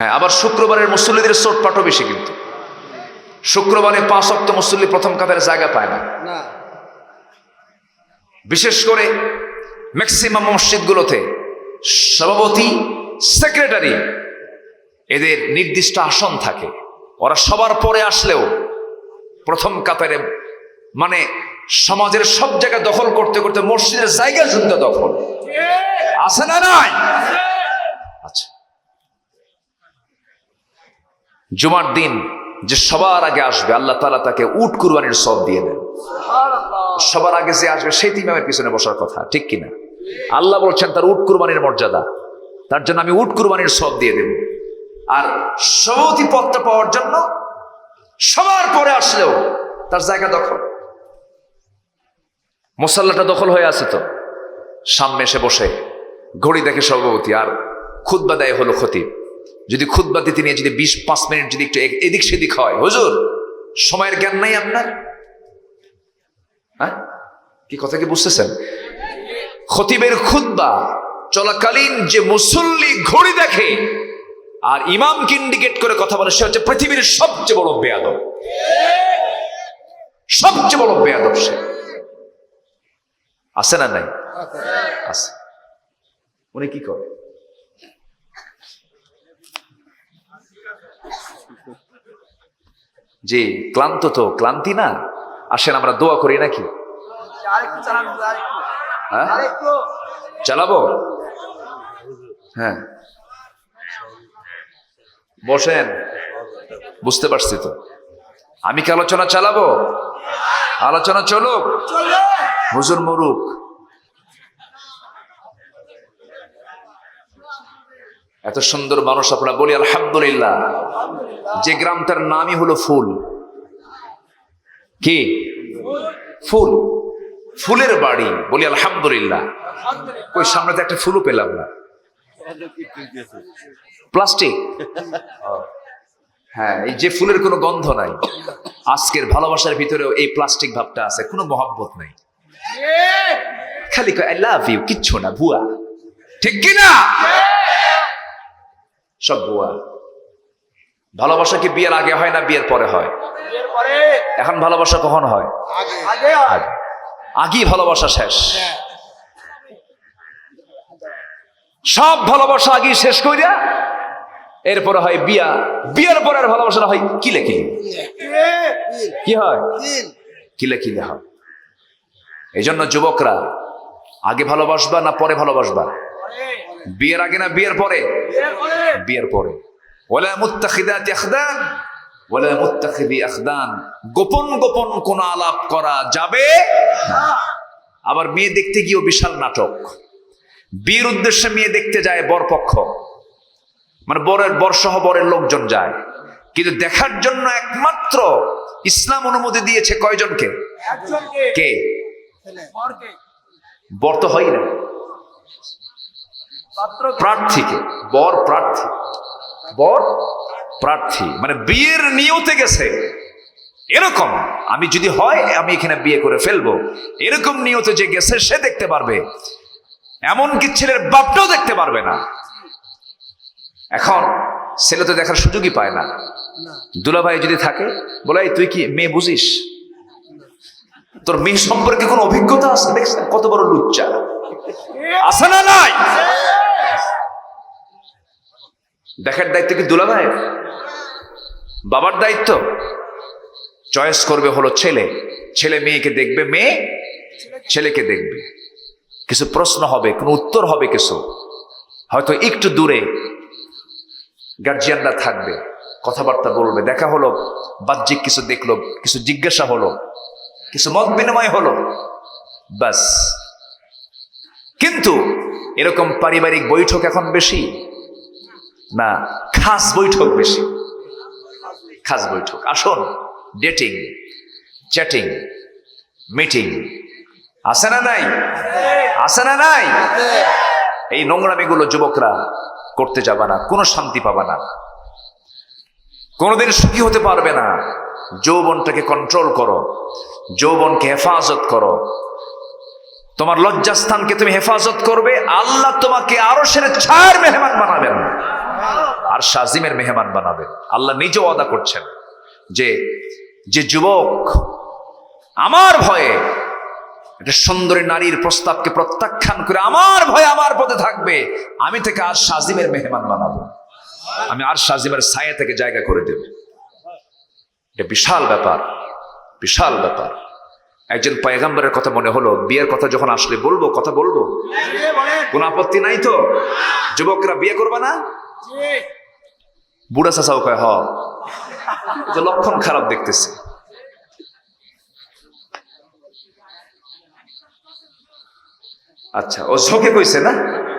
হ্যাঁ আবার শুক্রবারের মুসল্লিদের চোটপাটও বেশি কিন্তু। শুক্রবারে পাঁচ অক্ট মুসল্লি প্রথম কাতারে জায়গা পায় না। বিশেষ করে ম্যাক্সিমাম মসজিদগুলোতে সভাপতি সেক্রেটারি এদের নির্দিষ্ট আসন থাকে। ওরা সবার পরে আসলেও প্রথম কাতারে মানে সমাজের সব জায়গা দখল করতে করতে মসজিদের জায়গা শুনতে দখল। আছে না নাই? আচ্ছা। জুমার দিন যে সবার আগে আসবে আল্লাহ তালা তাকে উট কুরবানির সব দিয়ে দেন। সবার আগে যে আসবে সেই ইমামের পিছনে বসার কথা ঠিক কিনা? আল্লাহ বলছেন তার উট কুরবানির মর্যাদা তার জন্য আমি উট কুরবানির সব দিয়ে দেব। আর সভাপতি পদটা পাওয়ার জন্য সবার পরে আসলেও তার জায়গা দখল। মুসাল্লাটা দখল হয়ে আছে তো? সামনে এসে বসে ঘড়ি দেখে সভাপতি আর খুদ্া দেয় হলো ক্ষতি যদি খুদ্া দিতে নিয়ে যদি বিশ, পাঁচ মিনিট যদি একটু এদিক সেদিক হয়, হুজুর, সময়ের জ্ঞান নাই আপনার? হ্যাঁ? কি কথা কি বুঝতেছেন? খতিবের খুদ্া চলাকালীন যে মুসল্লি ঘড়ি দেখে আর ইমামকে ইন্ডিকেট করে কথা বলে, সে হচ্ছে পৃথিবীর সবচেয়ে বড় বেয়াদব। সবচেয়ে বড় বেয়াদব সে। আছে না নাই? আছে। উনি কি করে জি ক্লান্ত তো ক্লান্তি না? আসেন আমরা দোয়া করি নাকি? হ্যাঁ? চালাবো? হ্যাঁ। বসেন। বুঝতে পারছি তো। আমি কি আলোচনা চালাবো? আলোচনা চলুক। হুজুর মরুক। এত সুন্দর মানুষ আপনারা বলি আলহামদুলিল্লাহ। যে গ্রামটার নামই হলো ফুল। কি? ফুল। ফুলের বাড়ি। বলি আলহামদুলিল্লাহ। ওই সামনে তো একটা ফুলও পেলাম না। প্লাস্টিক? হ্যাঁ এই যে ফুলের কোনো গন্ধ নাই। আজকের ভালোবাসার ভিতরেও এই প্লাস্টিক ভাবটা আছে, কোনো মহাব্বত নাই। খালি আই লাভ ইউ কিচ্ছু না, ভুয়া। ঠিক কি না সব ভুয়া। ভালোবাসা কি বিয়ের আগে হয় না বিয়ের পরে হয়? এখন ভালোবাসা কখন হয়? আগে। আগে আগে। আগেই ভালোবাসা শেষ। সব ভালোবাসা আগেই শেষ কইরা এরপরে হয় বিয়া। বিয়ের পরে ভালোবাসা হয় কিলে কিলে কি হয়? কিলে কিলে হয় এই জন্য যুবকরা আগে ভালোবাসবা না পরে ভালোবাসবা? বিয়ের আগে না বিয়ের পরে। বিয়ের পরে। ওলা মুত্তাখিদাত আখদান ওলা মুত্তাখিদি আখদান। গোপন গোপন কোন আলাপ করা যাবে না। আবার মেয়ে দেখতে গিয়েও বিশাল নাটক। বিয়ের উদ্দেশ্যে মেয়ে দেখতে যায় বরপক্ষ। মানে বরের বর্ষহ বরের লোকজন যায়। কিন্তু দেখার জন্য একমাত্র ইসলাম অনুমতি দিয়েছে কয়জনকে? কে? বর তো হয় না। প্রার্থীকে। বর প্রার্থী। বর প্রার্থী মানে বিয়ের নিয়তে গেছে। এরকম আমি যদি হয় আমি এখানে বিয়ে করে ফেলব। এরকম নিয়তে যে গেছে সে দেখতে পারবে। এমনকি ছেলের বাপটাও দেখতে পারবে না। এখন ছেলে তো দেখার সুযোগই পায় না। দুলাভাই যদি থাকে বলে তুই কি মেয়ে বুঝিস? তোর মেয়ে সম্পর্কে কোনো অভিজ্ঞতা আছে? দেখছেন কত বড় লুচ্চা। আছে না নাই? দেখার দায়িত্ব কি দুলাভাইয়ের? বাবার দায়িত্ব? চয়েস করবে হলো ছেলে। ছেলে মেয়েকে দেখবে মেয়ে, ছেলেকে দেখবে। কিছু প্রশ্ন হবে, কোনো উত্তর হবে কিছু? হয়তো একটু দূরে গার্জিয়ানরা থাকবে, কথাবার্তা বলবে। দেখা হলো, বাহ্যিক কিছু দেখল, কিছু জিজ্ঞাসা হলো, কিছু মত বিনিময় হলো। ব্যাস। কিন্তু এরকম পারিবারিক বৈঠক এখন বেশি। না, খাস বৈঠক বেশি। খাস বৈঠক। আসুন ডেটিং চ্যাটিং মিটিং আছে না নাই? আছে না নাই? এই নোংরামিগুলো যুবকরা করতে যাবে না, কোনো শান্তি পাবে না। কোনোদিন সুখী হতে পারবে না। যৌবনটাকে কন্ট্রোল করো। যৌবনকে হেফাজত করো। তোমার লজ্জাস্থানকে তুমি হেফাজত করবে। আল্লাহ তোমাকে আরও সেরে ছায়ার মেহমান বানাবেন। আর শাজিমের মেহমান বানাবেন আল্লাহ নিজেও আদা করছেন যে যে যুবক আমার ভয়ে একটা সুন্দরী নারীর প্রস্তাবকে প্রত্যাখ্যান করে আমার ভয়ে আমার পথে থাকবে, আমি থেকে আর শাজিমের মেহমান বানাবো। আমি আর শাজিমের ছায়া থেকে জায়গা করে দেব। এটা বিশাল ব্যাপার বিশাল ব্যাপার। একজন পয়গাম্বরের কথা মনে হলো, বিয়ের কথা যখন আসলে বলব, কথা বলব? কোন আপত্তি নাই তো? যুবকরা বিয়ে করবে না? বুড়া চাচাও কয় হ। লক্ষণ খারাপ দেখতেছে। আচ্ছা ও ঝোঁকে কইছে না?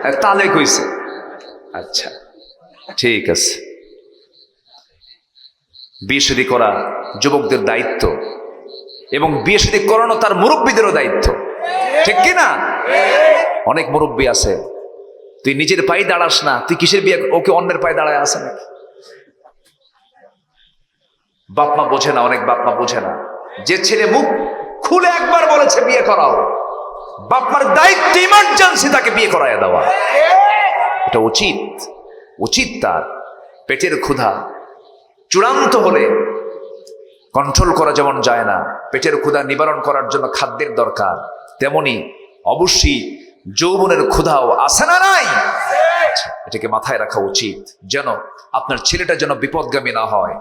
হ্যাঁ, তালে কইছে। আচ্ছা ঠিক আছে। বিয়ে শাদী করা যুবকদের দায়িত্ব এবং বিয়ে শাদী করানো তার মুরব্বীদেরও দায়িত্ব। ঠিক কি না? অনেক মুরব্বী আছে। তুই নিজের পায়ে দাঁড়াস না, তুই কিসের বিয়ে ওকে অন্যের পায়ে দাঁড়ায় আসে নাকি? বাপমা বোঝে না, অনেক বাপমা বোঝে না। যে ছেলে মুখ খুলে একবার বলেছে বিয়ে করাও বাপমার দায়িত্ব ইমার্জেন্সি তাকে বিয়ে করায় দেওয়া। এটা উচিত উচিত তার। পেটের ক্ষুধা চূড়ান্ত হলে কন্ট্রোল করা যেমন যায় না, পেটের ক্ষুধা নিবারণ করার জন্য খাদ্যের দরকার, তেমনি অবশ্যই যৌবনের ক্ষুধাও আছে না নাই? এটাকে মাথায় রাখা উচিত যেন আপনার ছেলেটা যেন বিপদগামী না হয়,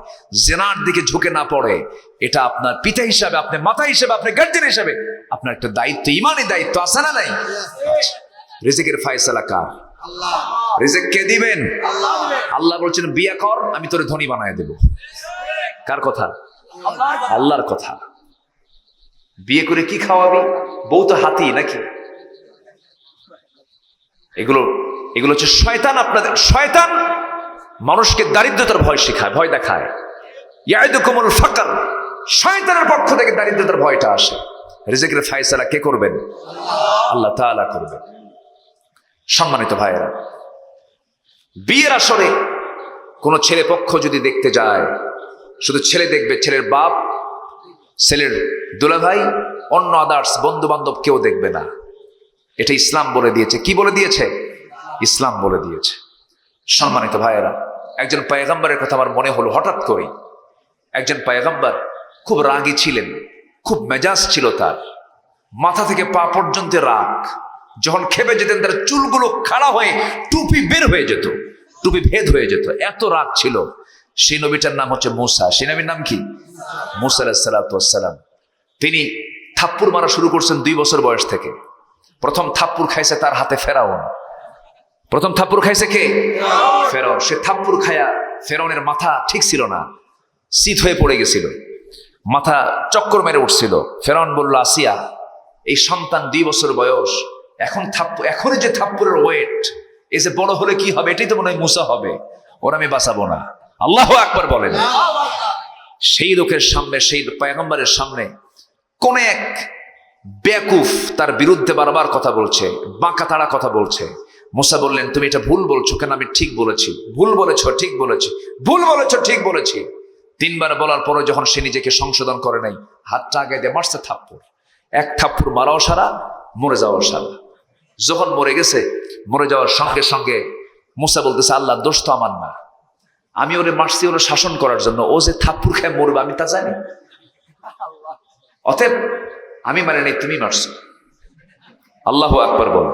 জেনার দিকে ঝুঁকে না পড়ে। এটা আপনার পিতা হিসাবে আপনার মাথা হিসাবে আপনার গার্জেন হিসাবে, আপনার একটা দায়িত্ব ইমানই দায়িত্ব আছে না নাই? রিজিকের ফায়সালা কার? রিজিক কে দিবেন? আল্লাহ বলছেন, বিয়া কর, আমি তোরে ধনী বানায় দেব। কার কথা? আল্লাহর কথা। বিয়ে করে কি খাওয়াবি? বউ তো হাতি নাকি? এগুলো এগুলো হচ্ছে শয়তান আপনাদের, শয়তান মানুষকে দারিদ্রতার ভয় শেখায়, ভয় দেখায়। ইয়াইদুকুমুল ফাকর শয়তানের পক্ষ থেকে দারিদ্রতার ভয়টা আসে। রিজিকের ফায়সালা কে করবেন? আল্লাহ তাআলা করবেন। সম্মানিত ভাইয়েরা, বিয়ের আসরে কোনো ছেলে পক্ষ যদি দেখতে যায়, শুধু ছেলে দেখবে, ছেলের বাপ, ছেলের দুলাভাই, অন্য আদার্স বন্ধু বান্ধব কেউ দেখবে না। এটা ইসলাম বলে দিয়েছে। কি বলে দিয়েছে? ইসলাম বলে দিয়েছে। সম্মানিত ভাইয়েরা, একজন পায়গাম্বারের কথা আমার মনে হলো হঠাৎ করেই। একজন পায়গাম্বার খুব রাগী ছিলেন, খুব মেজাজ ছিল তার। মাথা থেকে পা পর্যন্ত রাগ। যখন খেপে যেতেন, তার চুলগুলো খাড়া হয়ে টুপি বের হয়ে যেত, টুপি ভেদ হয়ে যেত। এত রাগ ছিল। সেই নবীটার নাম হচ্ছে মুসা। সেই নবীর নাম কি? মুসা আলাহিসাল্লাম তিনি থাপ্পুর মারা শুরু করছেন দুই বছর বয়স থেকে। প্রথম থাপ্পুর খাইছে তার হাতে ফেরাউন। প্রথম থাপ্পুর খাইছে কে? ফেরাউন। সে থাপ্পুর খায়া ফেরাউনের মাথা ঠিক ছিল না শীত হয়ে পড়ে গেছিল। মাথা চক্কর মেরে উঠছিল। ফেরাউন বলল আসিয়া এই সন্তান দুই বছর বয়স। এখন থাপ্পু এখনই যে থাপ্পুরের ওয়েট এই যে বড় হলে কি হবে? এটাই তো মনে হয় মুসা হবে। ওরা আমি বাঁচাবো না। আল্লাহ আকবার বলেন। সেই লোকের সামনে সেই পয়গম্বরের সামনে কোন এক বেকুফ তার বিরুদ্ধে বারবার কথা বলছে বাঁকা তাড়া কথা বলছে। মুসা বললেন তুমি এটা ভুল বলছো কেন? আমি ঠিক বলেছি। ভুল বলেছ ঠিক বলেছি। ভুল বলেছ ঠিক বলেছি। তিনবার বলার পরে যখন সে নিজেকে সংশোধন করে নাই হাতটা আগে দিয়ে মারছে থাপ্পড়। এক থাপ্পড় মারাও সারা মরে যাওয়াও সারা। যখন মরে গেছে মরে যাওয়ার সঙ্গে সঙ্গে মুসা বলতেছে আল্লাহ দোষ তো আমার না। আমি ওরে মারছি ওরে শাসন করার জন্য। ও যে থাপ্পুর খায় মরবে আমি তা জানি। অতএব আমি মানে নেই, তুমি মারছো। আল্লাহ আকবর বল।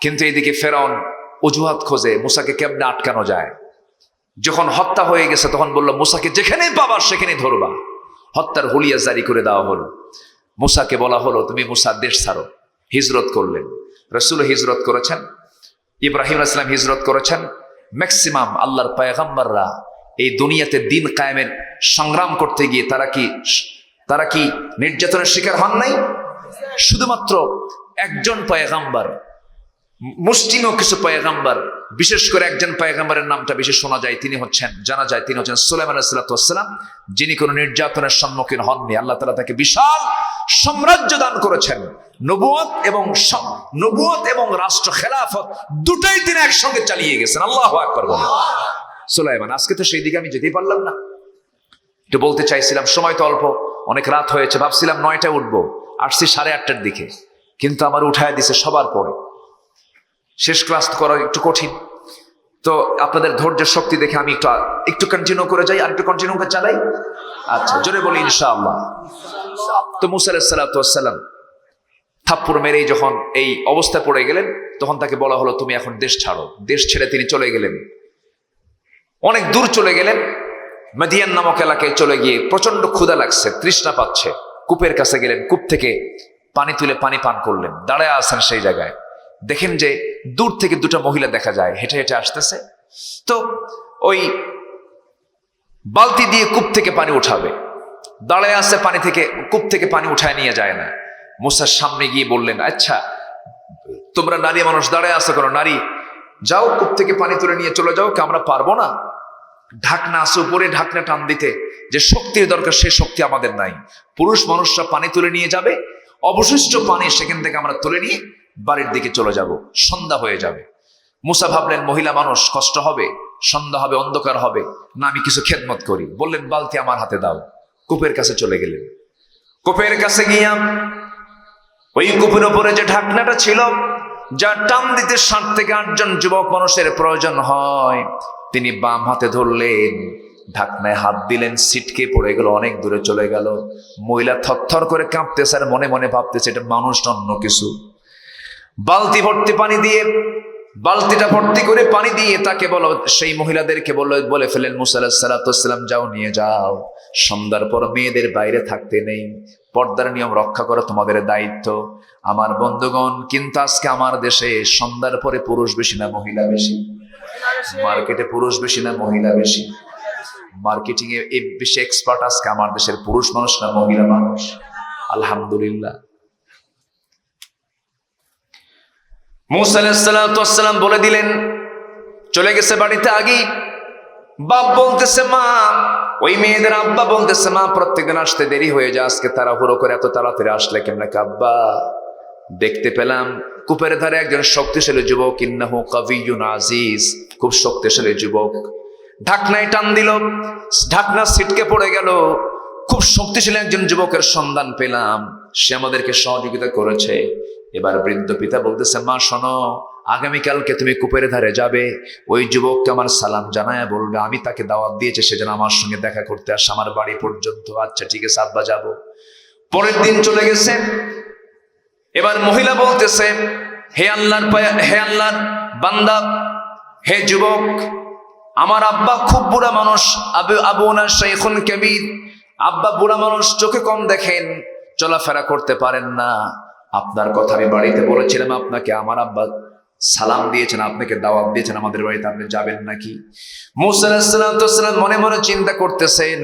কিন্তু এদিকে ফেরাউন অজুহাত খোঁজে, মুসাকে কেমনে আটকানো যায়? যখন হত্যা হয়ে গেছে, তখন বলল, মুসাকে যেখানেই পাবা সেখানে ধরবা। হত্যার হুলিয়া জারি করে দেওয়া হলো। মুসাকে বলা হলো, তুমি মুসা দেশ ছাড়ো। হিজরত করলেন। রসুল হিজরত করেছেন। ইব্রাহিম আসলাম হিজরত করেছেন। ম্যাক্সিমাম আল্লাহর পায়গাম্বাররা এই দুনিয়াতে দিন কায়েমের সংগ্রাম করতে গিয়ে তারা কি তারা কি নির্যাতনের শিকার হন নাই? শুধুমাত্র একজন পয়গাম্বার মুসলিমও কিছু পয়গাম্বার, বিশেষ করে একজন পয়গাম্বারের নামটা বেশি শোনা যায়, তিনি হচ্ছেন, জানা যায় তিনি হচ্ছেন সুলাইমান সাল্লাম যিনি কোনো নির্যাতনের সম্মুখীন হননি। আল্লাহ তালা তাকে বিশাল সাম্রাজ্য দান করেছেন। নবুয়ত এবং নবুয়ত এবং রাষ্ট্র খেলাফত দুটাই তিনি একসঙ্গে চালিয়ে গেছেন। আল্লাহ আকবর সুলাইমান, আজকে তো সেই দিকে আমি যেতেই পারলাম না। একটু বলতে চাইছিলাম, সময় তো অল্প। অনেক রাত হয়েছে, ভাবছিলাম নয়টায় উঠবো। আসছি সাড়ে আটটার দিকে, কিন্তু আমার উঠায় দিছে সবার পরে। শেষ ক্লাস করা একটু কঠিন। তো আপনাদের ধৈর্যের শক্তি দেখে আমি একটু একটু কন্টিনিউ করে যাই আর একটু কন্টিনিউ করে চালাই? আচ্ছা জোরে বলি ইনশাআল্লাহ। তো মুসা আলাহিসাল্লাম থাপ্পুর মেরেই যখন এই অবস্থা পড়ে গেলেন, তখন তাকে বলা হলো, তুমি এখন দেশ ছাড়ো। দেশ ছেড়ে তিনি চলে গেলেন। অনেক দূর চলে গেলেন মেদিয়ান নামক এলাকায় চলে গিয়ে প্রচণ্ড ক্ষুধা লাগছে, তৃষ্ণা পাচ্ছে। কূপের কাছে গেলেন, কূপ থেকে পানি তুলে পানি পান করলেন। দাঁড়ায় আসেন সেই জায়গায়। দেখেন যে দূর থেকে দুটো মহিলা দেখা যায়, হেঁটে হেঁটে আসতেছে। তো ওই বালতি দিয়ে কূপ থেকে পানি উঠাবে। দাঁড়ায় আসছে পানি থেকে, কূপ থেকে পানি উঠায় নিয়ে যায় না। মুসার সামনে গিয়ে বললেন আচ্ছা তোমরা নারী মানুষ দাঁড়ায় আসো কেন? নারী, যাও কূপ থেকে পানি তুলে নিয়ে চলে যাও, কি আমরা পারব না? ঢাকনা আছে উপরে, ঢাকনা টান দিতে। যে শক্তির দরকার, সে শক্তি আমাদের নাই। পুরুষ মানুষরা পানি তুলে নিয়ে যাবে, অবশিষ্ট পানি সেখান থেকে আমরা তুলে নিয়ে বাড়ির দিকে চলে যাব। সন্ধ্যা হয়ে যাবে। মুসা ভাবলেন, মহিলা মানুষ, কষ্ট হবে, সন্ধ্যা হবে, অন্ধকার হবে। না, আমি কিছু খেদমত করি। বললেন, বালতি আমার হাতে দাও। কূপের কাছে চলে গেলেন। কূপের কাছে গিয়া ওই কূপের উপরে যে ঢাকনাটা ছিল, যা টান দিতে সাত থেকে আটজন যুবক মানুষের প্রয়োজন হয় তিনি বাম হাতে ধরলেন, ঢাকনায় হাত দিলেন সিটকে পড়ে গেল, অনেক দূরে চলে গেল। মহিলা থরথর করে কাঁপতেছে আর মনে মনে ভাবতেছে এটা মানুষ অন্য কিছু। বালতি ভর্তি পানি দিয়ে, বালতিটা ভর্তি করে পানি দিয়ে তাকে বলো, সেই মহিলাদেরকে বলল বলে ফেলেন মুসাল্লাম যাও নিয়ে যাও। সন্ধ্যার পর মেয়েদের বাইরে থাকতে নেই। পর্দার নিয়ম রক্ষা করা তোমাদের দায়িত্ব। আমার বন্ধুগণ, কিন্তু আজকে আমার দেশে সন্ধ্যার পরে পুরুষ বেশি না, মহিলা বেশি। মার্কেটে পুরুষ বেশি না, মহিলা বেশি? মার্কেটিং এ এ বেশি এক্সপার্ট আজকে আমার দেশের পুরুষ মানুষ না, মহিলা মানুষ? আলহামদুলিল্লাহ। বলে দিলেন, চলে গেছে বাড়িতে বাপ বলতেছে, মা। ওই মেয়েদের আব্বা বলতেছে, মা, প্রত্যেকদিন আসতে দেরি হয়ে যায়, আজকে তারা হুড়ো করে এত তাড়াতাড়ি আসলে কেমন আব্বা দেখতে পেলাম, কূপের ধারে একজন শক্তিশালী যুবক, ইন্নাহু কাবিয়ুন আজিজ। খুব শক্তিশালী যুবক। ঢাকনায় টান দিল ঢাকনা ছিটকে পড়ে গেল। খুব শক্তিশালী একজন যুবকের সন্ধান পেলাম। সে আমাদেরকে সহযোগিতা করেছে। এবার বৃদ্ধ পিতা বলতেছে, মা, শোনো, আগামীকালকে তুমি কূপের ধারে যাবে। ওই যুবককে আমার সালাম জানায়, বলবে, আমি তাকে দাওয়াত দিয়েছে, সে যেন আমার সঙ্গে দেখা করতে আসে, আমার বাড়ি পর্যন্ত। আচ্ছা ঠিক আছে, আব্বা, যাব। পরের দিন চলে গেছে। এবার মহিলা বলতেছে, হে আল্লাহর হে আল্লাহর বান্দা হে যুবক, আমার আব্বা খুব বুড়া মানুষ, আবু আবু ওনার শেখুন কেবির। আব্বা বুড়া মানুষ চোখে কম দেখেন, চলাফেরা করতে পারেন না। আপনার কথা আমি বাড়িতে বলেছিলাম, আপনাকে আমার আব্বা সালাম দিয়েছেন, আপনাকে দাওয়াত দিয়েছেন, আমাদের বাড়িতে আপনি যাবেন নাকি? মুসাল্লাম মনে মনে চিন্তা করতেছেন,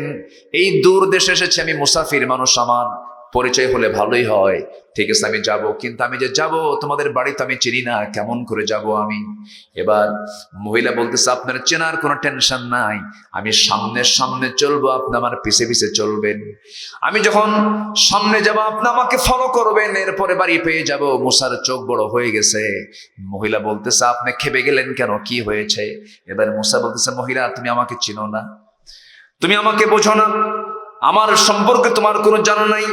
এই দূর দেশে এসেছে আমি মুসাফির মানুষ আমার। পরিচয় হলে ভালোই হয়। ঠিক আছে, আমি যাব, কিন্তু আমি যে যাব, তোমাদের বাড়ি তো আমি চিনি না, কেমন করে যাব আমি? এবার মহিলা বলতেছে, আপনার চেনার কোনো টেনশন নাই, আমি সামনের সামনে চলবো, আপনি আমার পিছে পিছে চলবেন। আমি যখন সামনে যাব, আপনি আমাকে ফলো করবেন, এরপরে বাড়ি পেয়ে যাব। মুসার চোখ বড় হয়ে গেছে। মহিলা বলতেছে, আপনি খেপে গেলেন কেন? কি হয়েছে? এবার মুসা বলতেছে, মহিলা, তুমি আমাকে চিনো না। তুমি আমাকে বোঝো না। আমার সম্পর্কে তোমার কোনো জানা নাই।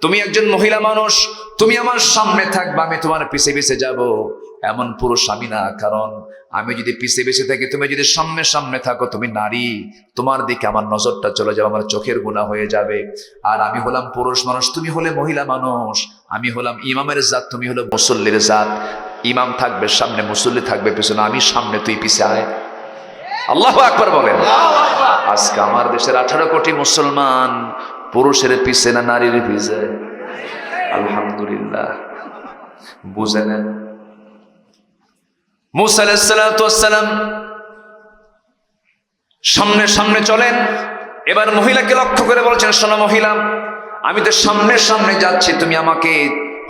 তুমি একজন মহিলা মানুষ তুমি আমার সামনে থাকবা আমি তোমার পিছে পিছে যাব। এমন পুরুষ আমি না কারণ আমি যদি পিছে পিছে থাকি তুমি যদি সামনে সামনে থাকো তুমি নারী। তোমার দিকে আমার নজরটা চলে যাবে আমার চোখের গুণা হয়ে যাবে। আর আমি হলাম পুরুষ মানুষ তুমি হলে মহিলা মানুষ। আমি হলাম ইমামের জাত তুমি হলো মুসল্লির জাত। ইমাম থাকবে সামনে মুসল্লি থাকবে পিছনে আমি সামনে তুই পিছে আয়। আল্লাহ আকবার বলেন। আজকে আমার দেশের আঠারো কোটি মুসলমান পুরুষের পিছে না নারীর পিছে আলহামদুলিল্লাহ। বুঝে নেন। মুসা আলাইসালাম সামনে সামনে চলেন। এবার মহিলাকে লক্ষ্য করে বলছেন, শোনো মহিলা, আমি তো সামনের সামনে যাচ্ছি, তুমি আমাকে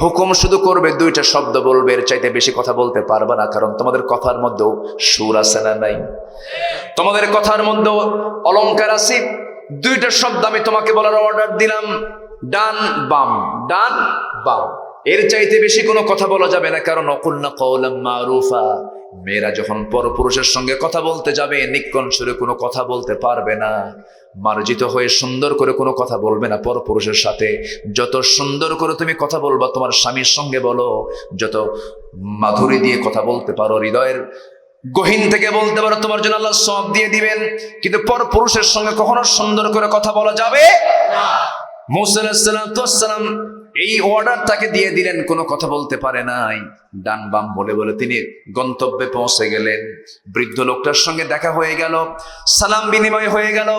হুকুম শুধু করবে, দুইটা শব্দ বলবে, এর চাইতে বেশি কথা বলতে পারবে না, কারণ তোমাদের কথার মধ্যেও সুর আছে না নাই? তোমাদের কথার মধ্যেও অলংকার আছে দুইটা শব্দ আমি তোমাকে বলার অর্ডার দিলাম। ডান, বাম। ডান, বাম। এর চাইতে বেশি কোনো কথা বলা যাবে না, কারণ অকুল্না কৌলাম মারুফা। মেয়েরা যখন পরপুরুষের সঙ্গে কথা বলতে যাবে নিক্ষণ সুরে কোনো কথা বলতে পারবে না। মার্জিত হয়ে সুন্দর করে কোনো কথা বলবে না পরপুরুষের সাথে। যত সুন্দর করে তুমি কথা বলবা, তোমার স্বামীর সঙ্গে বলো। যত মাধুরী দিয়ে কথা বলতে পারো, হৃদয়ের গহীন থেকে বলতে পারো, তোমার জন্য আল্লাহ সব দিয়ে দিবেন। কিন্তু পর পুরুষের সঙ্গে কখনো সুন্দর করে কথা বলা যাবে মুসালাম এই অর্ডার তাকে দিয়ে দিলেন, কোনো কথা বলতে পারে নাই। ডান বাম বলে বলে তিনি গন্তব্যে পৌঁছে গেলেন। বৃদ্ধ লোকটার সঙ্গে দেখা হয়ে গেল, সালাম বিনিময় হয়ে গেল।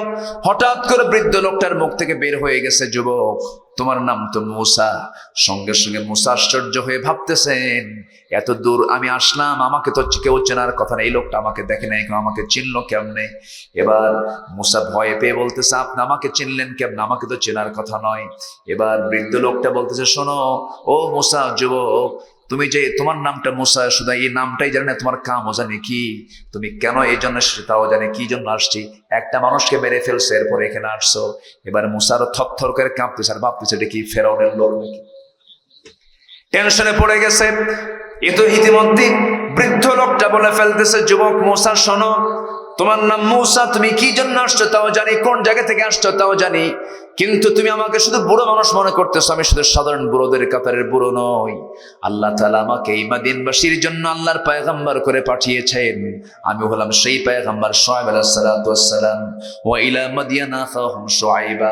হঠাৎ করে বৃদ্ধ লোকটার মুখ থেকে বের হয়ে গেছে যুবক। তোমার নাম তো মোসা। সঙ্গে সঙ্গে মোসা আশ্চর্য হয়ে ভাবতেছেন, এত দূর আমি আসলাম, আমাকে তো কেউ চেনার কথা না এই লোকটা আমাকে দেখে নাই, কেউ আমাকে চিনল কেমনে? এবার মোসা ভয়ে পেয়ে বলতেছে, আপনি আমাকে চিনলেন কেমন? আমাকে তো চেনার কথা নয়। এবার বৃদ্ধ লোকটা বলতেছে, শোনো, ও মোসা, যুবক তুমি যে তোমার নামটা মুসা শুধু এই নামটাই জানে না, তোমার কামও জানে কি। তুমি কেন এই জন্য তাও জানে কি জন্য আসছি? একটা মানুষকে মেরে ফেলছে, এরপরে এখানে আসছো। এবার মুসারও থর করে কাঁপতেছে আর ভাবতেছে, এটা কি ফেরাউনের লোক নাকি? টেনশনে পড়ে গেছে। এ ইতিমধ্যে বৃদ্ধ লোকটা বলে ফেলতেছে, যুবক মূসা, শোনো, তোমার নাম মূসা, তুমি কি জন্য আসছো তাও জানি, কোন জায়গা থেকে আসছো তাও জানি। কিন্তু তুমি আমাকে শুধু বুড়ো মানুষ মনে করতেছো, আমি শুধু সাধারণ বুড়োদের কাতারের বুড়ো নই। আল্লাহ তালা আমাকে এই মাদিনবাসীর জন্য আল্লাহর পায়গাম্বার করে পাঠিয়েছেন। আমি হলাম সেই পায়গাম্বার সোহাইব আলাইসালাম ও ইলা সোহাইবা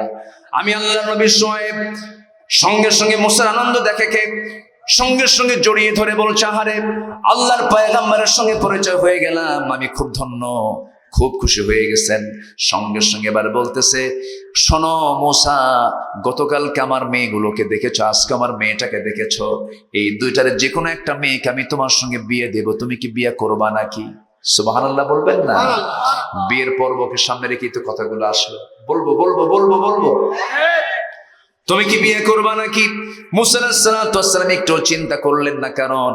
আমি আল্লাহ নবী সোহাইব সঙ্গে সঙ্গে মুসার আনন্দ দেখে কে সঙ্গে সঙ্গে জড়িয়ে ধরে বলছে, আহারে, আল্লাহর পায়গাম্বারের সঙ্গে পরিচয় হয়ে গেলাম, আমি খুব ধন্য। খুব খুশি হয়ে গেছেন। সঙ্গে সঙ্গে এবার বলতেছে শোনো মোসা গতকালকে আমার মেয়েগুলোকে দেখেছ আজকে আমার মেয়েটাকে দেখেছ। এই দুইটার যে কোনো একটা মেয়েকে আমি তোমার সঙ্গে বিয়ে দেব তুমি কি বিয়ে করবা নাকি? সুবাহান আল্লাহ বলবেন না? বিয়ের পর্বকে সামনে রেখেই তো কথাগুলো আসলো। বলব বলব বলব বলব। তুমি কি বিয়ে করবা নাকি? মুসালাম একটু চিন্তা করলেন না কারণ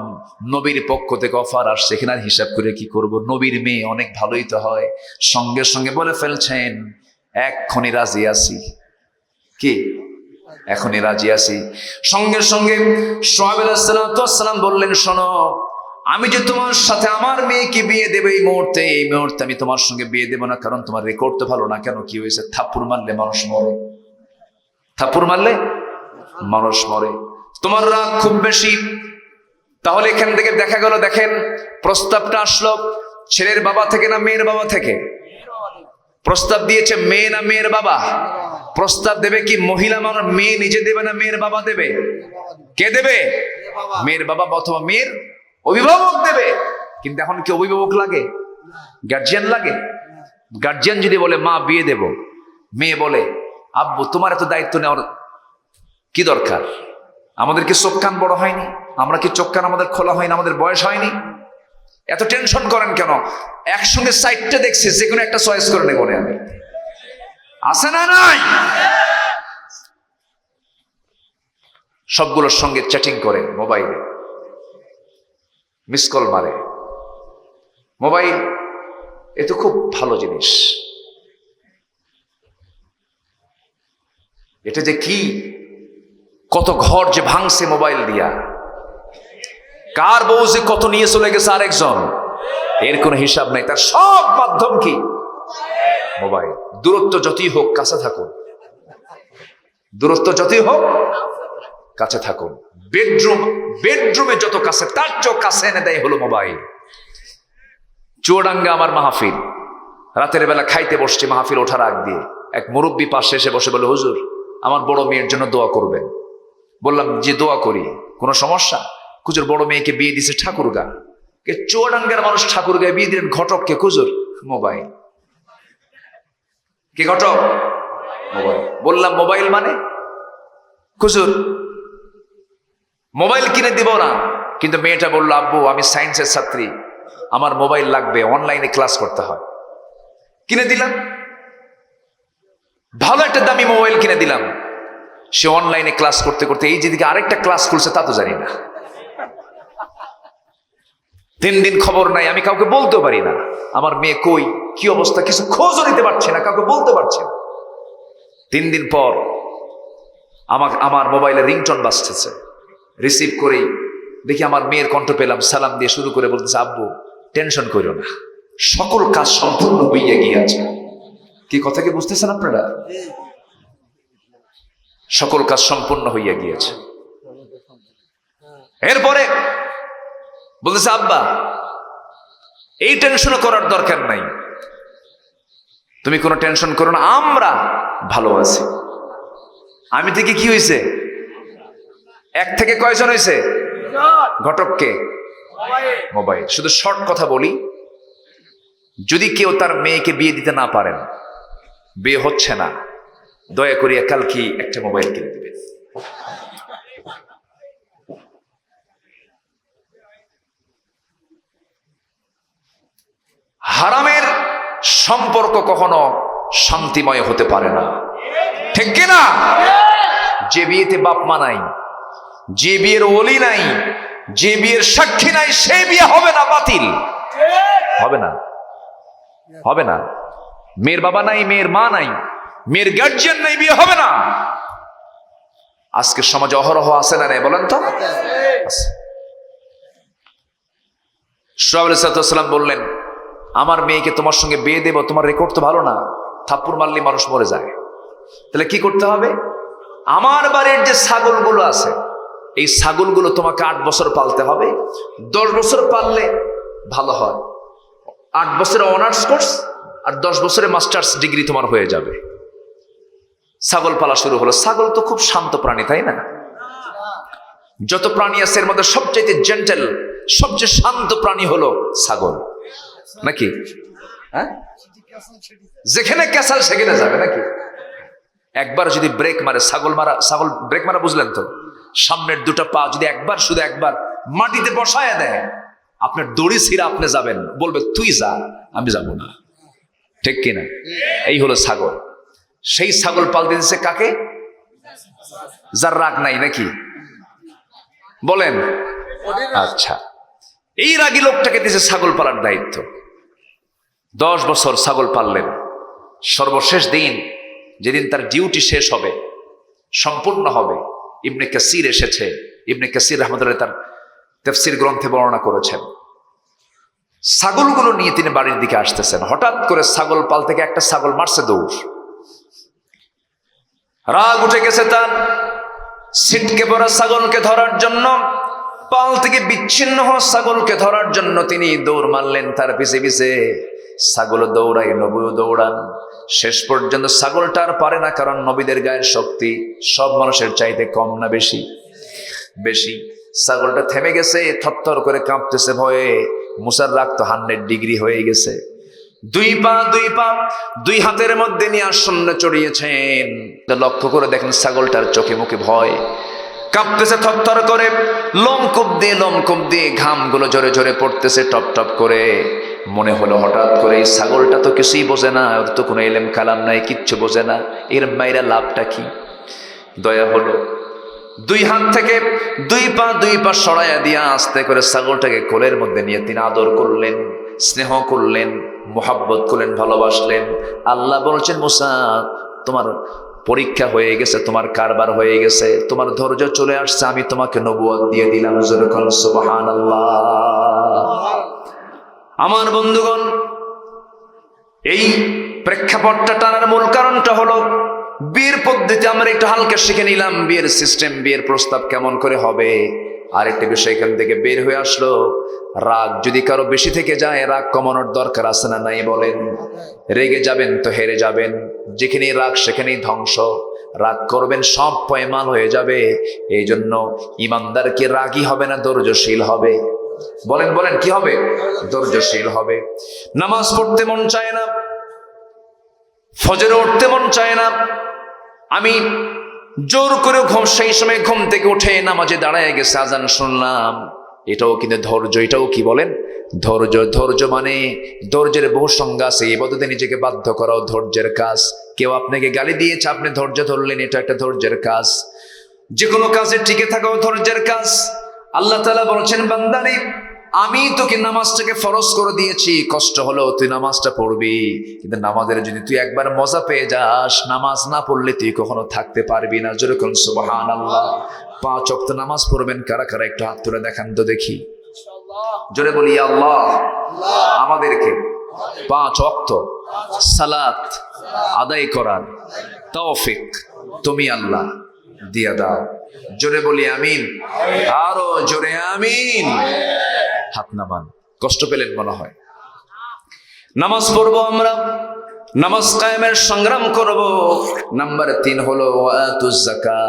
নবীর পক্ষ থেকে অফার আর হিসাব করে কি করব? নবীর মেয়ে অনেক ভালোই তো হয়। সঙ্গে সঙ্গে বলে ফেলছেন এক্ষণি রাজি আছি। কি? এখনই রাজি আছি। সঙ্গে সঙ্গে সোহাবিল্লাম বললেন, শোনো, আমি যে তোমার সাথে আমার মেয়েকে বিয়ে দেবো এই মুহূর্তে এই মুহূর্তে আমি তোমার সঙ্গে বিয়ে দেবো না, কারণ তোমার রেকর্ড তো ভালো না। কেন? কি হয়েছে? থাপ্পুর মারলে মানুষ মরে। থাপ্পড় মারলে মানুষ মরে। তোমার রাগ খুব বেশি। তাহলে এখান থেকে দেখা গেল, দেখেন, প্রস্তাবটা আসলো ছেলের বাবা থেকে না মেয়ের বাবা থেকে? প্রস্তাব দিয়েছে মেয়ে না মেয়ের বাবা? প্রস্তাব দেবে কি মহিলা মানুষ? মেয়ে নিজে দেবে না মেয়ের বাবা দেবে? কে দেবে? মেয়ের বাবা অথবা মেয়ের অভিভাবক দেবে। কিন্তু এখন কি অভিভাবক লাগে? গার্জিয়ান লাগে? গার্জিয়ান যদি বলে, মা, বিয়ে দেব। মেয়ে বলে আব্বু, তোমার এত দায়িত্ব নেওয়ার কি দরকার? আমাদের কি চোখ কান বড় হয়নি? আমরা কি চোখ কান আমাদের খোলা হয়নি? আমাদের বয়স হয়নি? এত টেনশন করেন কেন? একসঙ্গে সাইডটা দেখছি, যে কোনো একটা চয়েস করে নেব আমি। আছে না নাই? সবগুলোর সঙ্গে চ্যাটিং করে মোবাইলে মিস কল মারে। মোবাইল এ তো খুব ভালো জিনিস। এটা যে কি? কত ঘর যে ভাঙছে মোবাইল দিয়া। কার বউ যে কত নিয়ে চলে গেছে আরেকজন? এর কোনো হিসাব নাই। তার সব মাধ্যম কি? মোবাইল। দূরত্ব যতই হোক, কাছে থাকুন। দূরত্ব যতই হোক, কাছে থাকুন। বেডরুম, বেডরুমে যত কাছে, তার চোখ কাছে এনে দেয় হলো মোবাইল। চুয়াডাঙ্গা আমার মাহফিল। রাতের বেলা খাইতে বসছি মাহফিল ওঠার আগ দিয়ে। এক মুরব্বী পাশে এসে বসে বলে, হুজুর আমার বড় মেয়ের জন্য দোয়া করবেন বললাম যে দোয়া করি। কোনো সমস্যা? কুজুর বড় মেয়েকে বিয়ে দিছে ঠাকুরগা। কে চুয়াডাঙ্গার মানুষ ঠাকুরগায় বিয়ে দিলেন ঘটককে কুজুর মোবাইল। কে ঘটক? মোবাইল। বললাম, মোবাইল মানে? কুজুর মোবাইল কিনে দিব না। কিন্তু মেয়েটা বলল, আব্বু, আমি সায়েন্সের ছাত্রী। আমার মোবাইল লাগবে, অনলাইনে ক্লাস করতে হয়। কিনে দিলাম। ভালো একটা দামি মোবাইল কিনে দিলাম। সে অনলাইনে ক্লাস করতে করতে এই যেদিকে আরেকটা ক্লাস খুলছে তা তো জানি না। তিন দিন খবর নাই, আমি কাউকে বলতেও পারি না। আমার মেয়ে কই, কি অবস্থা, কিছু খোঁজও নিতে পারছে না, কাউকে বলতে পারছে না। তিন দিন পর আমার আমার মোবাইলে রিংটন বাজতেছে। রিসিভ করেই দেখি আমার মেয়ের কণ্ঠ পেলাম, সালাম দিয়ে শুরু করে বলতেছে, আব্বু টেনশন করো না। সকল কাজ সম্পূর্ণ হইয়া গিয়েছে। কি কথা কি বুঝতেছেন আপনারা? সকল কাজ সম্পূর্ণ হইয়া গিয়েছে। এরপরে বলতেছে, আব্বা, এই টেনশনও করার দরকার নাই। তুমি কোনো টেনশন করো না, আমরা ভালো আছি। আমি থেকে কি হয়েছে এক থেকে কয়জন হয়েছে ঘটককে? মোবাইল। মোবাইল শুধু শর্ট কথা বলি। যদি কেউ তার মেয়েকে বিয়ে দিতে না পারেন বিয়ে হচ্ছে না। দয়া করিয়া কালকে একটা মোবাইল কিনে দিবেন। হারামের সম্পর্ক কখনো শান্তিময় হতে পারে না। ঠিক কিনা যে বিয়েতে বাপ মা নাই, যে বিয়ের ওলি নাই, যে বিয়ের সাক্ষী নাই, সে বিয়ে হবে না বাতিল। হবে না। হবে না। মেয়ের বাবা নাই, মেয়ের মা নাই, মেয়ের গার্জিয়ান নাই, বিয়ে হবে না। আজকের সমাজে অহরহ আছে না রে বলেন তো? আলাইসালাম বললেন, আমার মেয়েকে তোমার সঙ্গে বিয়ে দেবো, তোমার রেকর্ড তো ভালো না। থাপ্পুর মারলে মানুষ মরে যায়। তাহলে কি করতে হবে? আমার বাড়ির যে ছাগলগুলো আছে, এই ছাগলগুলো তোমাকে আট বছর পালতে হবে। দশ বছর পাললে ভালো হয়। আট বছরে অনার্স কোর্স আর দশ বছরে মাস্টার্স ডিগ্রি তোমার হয়ে যাবে। ছাগল পালা শুরু হলো। ছাগল তো খুব শান্ত প্রাণী, তাই না? যত প্রাণী আছে, এর মধ্যে সবচেয়ে জেন্টেল সবচেয়ে শান্ত প্রাণী হলো ছাগল। নাকি? হ্যাঁ? যেখানে ক্যাসাল, সেখানে যাবে, নাকি? একবার যদি ব্রেক মারে, ছাগল মারা, ছাগল ব্রেক মারা, বুঝলেন তো? সামনের দুটো পা যদি একবার, শুধু একবার মাটিতে বসায় দেয়, আপনার দড়ি ছিঁড়ে আপনি যাবেন। বলবে, তুই যা, আমি যাব না। ঠিক কিনা? এই হলো ছাগল। সেই ছাগল পালতে দিচ্ছে কাকে? যার রাগ নাই নাকি? বলেন। আচ্ছা। এই রাগী লোকটাকে দিয়েছে ছাগল পালার দায়িত্ব। দশ বছর ছাগল পাললেন। সর্বশেষ দিন যেদিন তার ডিউটি শেষ হবে, সম্পূর্ণ হবে, ইবনে কাসির এসেছে। ইবনে কাসির রহমতুল্লাহ তার তেফসির গ্রন্থে বর্ণনা করেছেন। ছাগলগুলো নিয়ে তিনি বাড়ির দিকে আসতেছেন। হঠাৎ করে ছাগল পাল থেকে একটা ছাগল মারছে দৌড়। রাগ উঠে গেছে তার। সিটকে পড়া ছাগলকে ধরার জন্য, পাল থেকে বিচ্ছিন্ন হওয়া ছাগলকে ধরার জন্য তিনি দৌড় মারলেন তার পিছে পিছে। ছাগল দৌড়াই নবীও দৌড়ান। শেষ পর্যন্ত ছাগলটা আর পারে না কারণ নবীদের গায়ের শক্তি সব মানুষের চাইতে কম না বেশি। বেশি। ছাগলটা থেমে গেছে, থরথর করে কাঁপতেছে ভয়ে। মুসার রাগ তো হান্ড্রেড ডিগ্রি হয়ে গেছে। দুই পা দুই পা, দুই হাতের মধ্যে নিয়ে আসন্ন চড়িয়েছেন। লক্ষ্য করে দেখেন ছাগলটার চোখে মুখে ভয়। কাঁপতেছে থরথর করে, লোমকূপ দিয়ে লোমকূপ দিয়ে ঘামগুলো জোরে জোরে পড়তেছে, টপ টপ করে। মনে হলো হঠাৎ করে এই ছাগলটা তো কিছুই বোঝে না, ওর তো কোনো এলেম কালাম নাই, কিচ্ছু বোঝে না। এর মাইরা লাভটা কি? দয়া হলো। দুই হাত থেকে দুই পা দুই পা সরাইয়া দিয়া আস্তে করে ছাগলটাকে কোলের মধ্যে নিয়ে তিনি আদর করলেন, স্নেহ করলেন, মোহাব্বত করলেন, ভালোবাসলেন। আল্লাহ বলছেন, মুসা, তোমার পরীক্ষা হয়ে গেছে, তোমার কারবার হয়ে গেছে, তোমার ধৈর্য চলে আসছে, আমি তোমাকে নবুয়ত দিয়ে দিলাম আমার বন্ধুগণ, এই প্রেক্ষাপটটা টানার মূল কারণটা হলো বিয়ের পদ্ধতি আমরা একটু হালকা শিখে নিলাম, বিয়ের সিস্টেম বিয়ের প্রস্তাব কেমন করে হবে? আর একটা বিষয় এখান থেকে বের হয়ে আসলো, রাগ যদি কারও বেশি থেকে যায়, রাগ কমানোর দরকার আছে না নাই বলেন? রেগে যাবেন তো হেরে যাবেন, যেখানেই রাগ সেখানেই ধ্বংস, রাগ করবেন সব পয়মাল হয়ে যাবে এই জন্য ইমানদারকে রাগই হবে না ধৈর্যশীল হবে? বলেন বলেন, কি হবে? ধৈর্যশীল হবে। নামাজ পড়তে মন চায় না ফজরে উঠতে মন চায় না। আমি জোর করে ঘুম সেই সময় ঘুম থেকে উঠে নামাজে দাঁড়ায় গেছে, আজান শুনলাম। এটাও কিন্তু ধৈর্য, এটাও কি বলেন? ধৈর্য ধৈর্য মানে ধৈর্যের বহু সংজ্ঞা আছে। এই পদ্ধতি নিজেকে বাধ্য করাও ধৈর্যের কাজ। কেউ আপনাকে গালি দিয়েছে, আপনি ধৈর্য ধরলেন, এটা একটা ধৈর্যের কাজ। যে কোনো কাজে টিকে থাকাও ধৈর্যের কাজ। আল্লাহ তালা বলছেন, বান্দারে আমি তোকে নামাজটাকে ফরজ করে দিয়েছি, কষ্ট হলো তুই নামাজটা পড়বি। কিন্তু নামাজের যদি তুই একবার মজা পেয়ে যাস, নামাজ না পড়লে তুই কখনো থাকতে পারবি না। যেরকম সুবহান আল্লাহ পাঁচ অক্ত নামাজ পড়বেন, কারা কারা একটু হাত তুলে দেখান তো দেখি। জোরে বলি আল্লাহ, আমাদেরকে পাঁচ অক্ত সালাত আদায় করার তৌফিক তুমি আল্লাহ দিয়া দাও। জোরে বলি, আমিন। আরও জোরে, আমিন। হাত নামান। কষ্ট পেলেন মনে হয়। নামাজ পড়ব আমরা। নামাজ কায়েমের সংগ্রাম করব। নাম্বার তিন হলো জাকা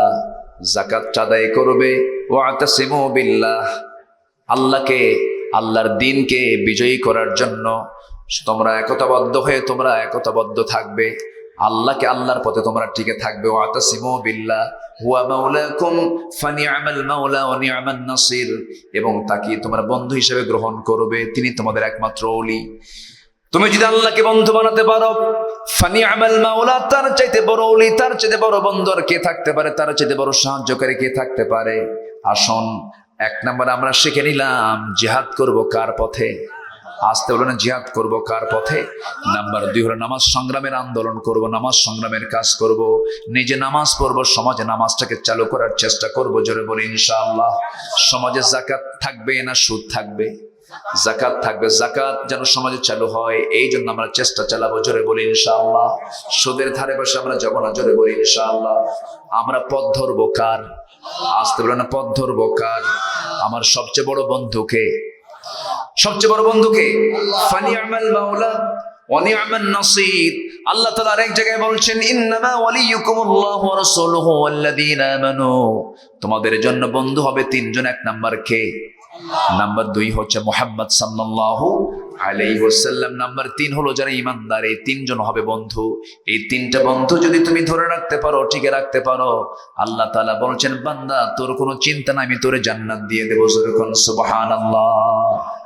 জাকাত আদায় করবে। ও ওয়াতাসিমু বিল্লাহ। আল্লাহকে, আল্লাহর দিনকে বিজয়ী করার জন্য তোমরা একতাবদ্ধ হয়ে তোমরা একতাবদ্ধ থাকবে। আল্লাহকে আল্লাহর পথে তোমরা টিকে থাকবে। নাসির। এবং তাকে তোমরা বন্ধু হিসেবে গ্রহণ করবে। তিনি তোমাদের একমাত্র ওলি। তুমি যদি আল্লাহকে বন্ধু বানাতে পারো ফানি আমাল মাওলা, তার চাইতে বড় ওলি, তার চাইতে বড় বন্ধু আর কে থাকতে পারে? তার চাইতে বড় সাহায্যকারী কে থাকতে পারে? আসন, এক নম্বর আমরা শিখে নিলাম, জেহাদ করব কার পথে? আসতে হলো না, জিহাদ করব কার পথে? নাম্বার দুই হলো নামাজ সংগ্রামের আন্দোলন করব, নামাজ সংগ্রামের কাজ করব, নিজে নামাজ পড়ব, সমাজে নামাজটাকে চালু করার চেষ্টা করব, জোরে বলে ইনশাআল্লাহ। সমাজে জাকাত থাকবে না সুদ থাকবে? জাকাত থাকবে জাকাত যেন সমাজে চালু হয়, এই জন্য আমরা চেষ্টা চালাবো, জোরে বলি ইনশাআল্লাহ। সুদের ধারে বসে আমরা যাব না, জোরে বলি ইনশাআল্লাহ। আমরা পথ ধরবো কার? আসতে বলে না, পথ ধরবো কার? আমার সবচেয়ে বড় বন্ধুকে সবচেয়ে বড় বন্ধুকে? ফানি আল্লাহ তাআলা আরেক জায়গায় বলছেন তোমাদের জন্য বন্ধু হবে তিনজন, এক নাম্বার কে? নাম্বার দুই হচ্ছে মোহাম্মদ সাল্লাল্লাহু আলাইহি ওয়াসাল্লাম। নাম্বার তিন হলো যারা ইমানদার এই তিনজন হবে বন্ধু। এই তিনটা বন্ধু যদি তুমি ধরে রাখতে পারো, টিকে রাখতে পারো, আল্লাহ তাআলা বলছেন, বান্দা, তোর কোনো চিন্তা নাই, আমি তোরে জান্নাত দিয়ে দেবো। সুবহানাল্লাহ।